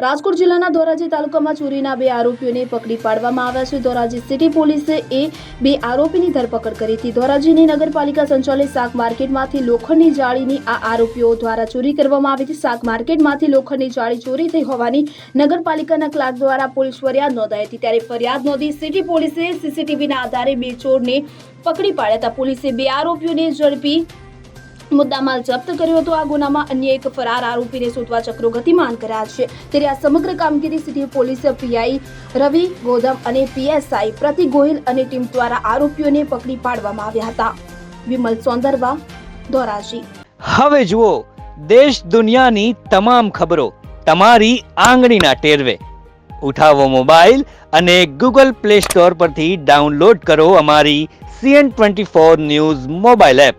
રાજકોટ જિલ્લાના ધોરાજી તાલુકામાં ચોરીના બે આરોપીઓને પકડી પાડવામાં આવ્યા છે. ધોરાજી સિટી પોલીસે એ બે આરોપીની ધરપકડ કરી હતી. ધોરાજીની નગરપાલિકા સંચાલિત શાક માર્કેટમાંથી લોખંડની જાળીની આ આરોપીઓ દ્વારા ચોરી કરવામાં આવી હતી. શાક માર્કેટમાંથી લોખંડની જાળી ચોરી થઈ હોવાની નગરપાલિકાના ક્લાર્ક દ્વારા પોલીસ ફરિયાદ નોંધાઈ હતી. ત્યારે ફરિયાદ નોંધી સિટી પોલીસે સીસીટીવીના આધારે બે ચોરને પકડી પાડ્યા હતા. પોલીસે બે આરોપીઓને ઝડપી મુદ્દામાલ જપ્ત કર્યો હતો. આ ગુનામાં અન્ય એક ફરાર આરોપીને શોધવા ચક્રો ગતિમાન કર્યા છે. ત્યારે આ સમગ્ર કામગીરી city police PI Ravi Godham અને પીએસઆઈ પ્રતિક ગોહિલ અને ટીમ દ્વારા આરોપીઓને પકડી પાડવામાં આવ્યા હતા. વિમલ સોંદરવા, ધોરાજી. હવે જુઓ, દેશ દુનિયાની તમામ ખબરો તમારી આંગળીના ટેરવે. ઉઠાવો મોબાઈલ અને ગૂગલ પ્લે સ્ટોર પરથી ડાઉનલોડ કરો અમારી CN twenty four news mobile app.